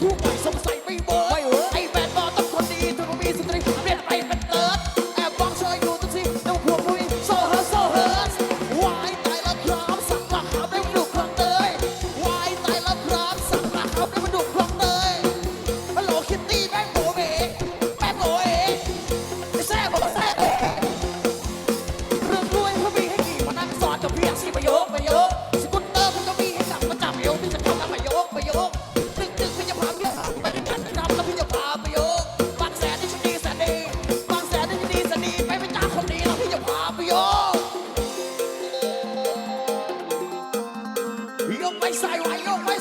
Yeah. E eu vai aí eu vai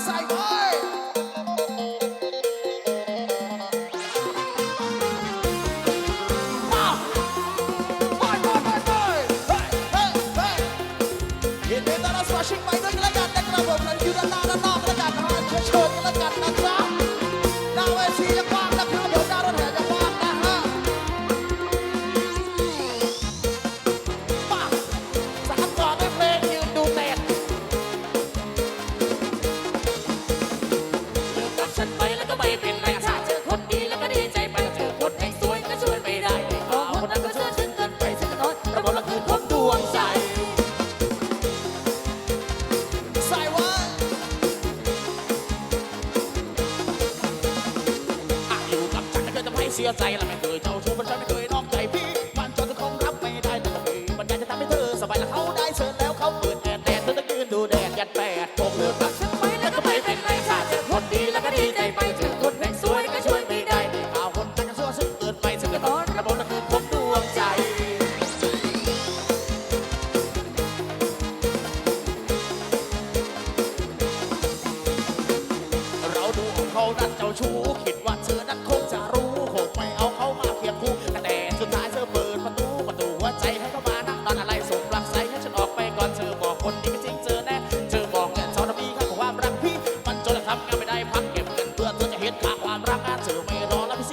ฉันไปแล้วก็ไม่เป็นไรถ้าเจอคนดีแล้วก็ดีใจไปถ้าเจอคนสวยก็ช่วยไม่ได้เพราะคนนั้นก็เชื่อฉันเกินไปฉันก็น้อยระบบละคือคนดวงใจสายว่าอยู่กับฉันก็จะไม่เสียใจละไม y te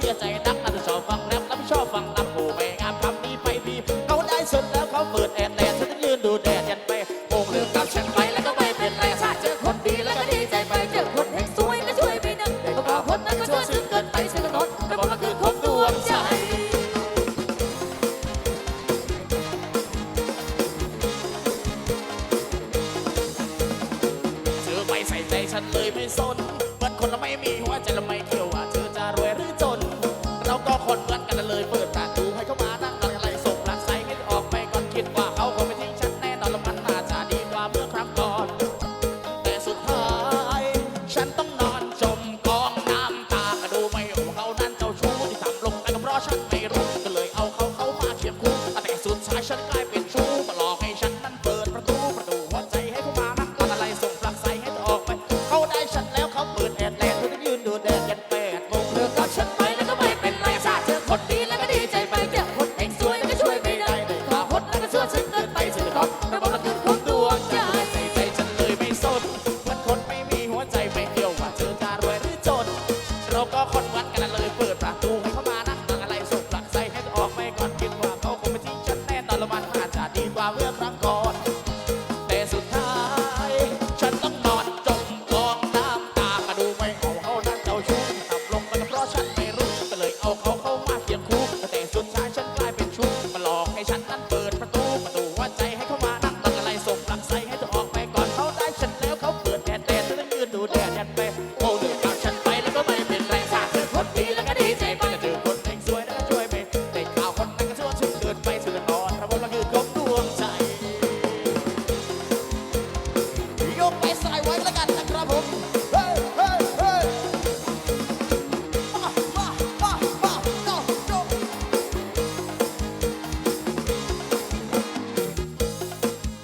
ชื่อใจนักน่าจะชอบฟังแรปแล้วไม่ชอบฟังลำมโอ้ไปงานพันี้ไปดีเขาได้สุดแล้วเขาเปิดแอดแลนฉันต้องยืนดูแดดยันไปโอ่เรื่องกับฉันไปแล้วก็ไม่เป็นไรถ้าเจอคนดีแล้วก็ดีใจไปเจอคนแห่งสวยก็ช่วยไปหนึ่งแต่ก็พบนั้นก็ช่วยซึ่งเกินไปฉันก็นไม่บอกว่าคือคนดวงใจซื้อไปใส่ใจฉันเลยไม่สนเปิดคนละไม่มี กันเลยเปิด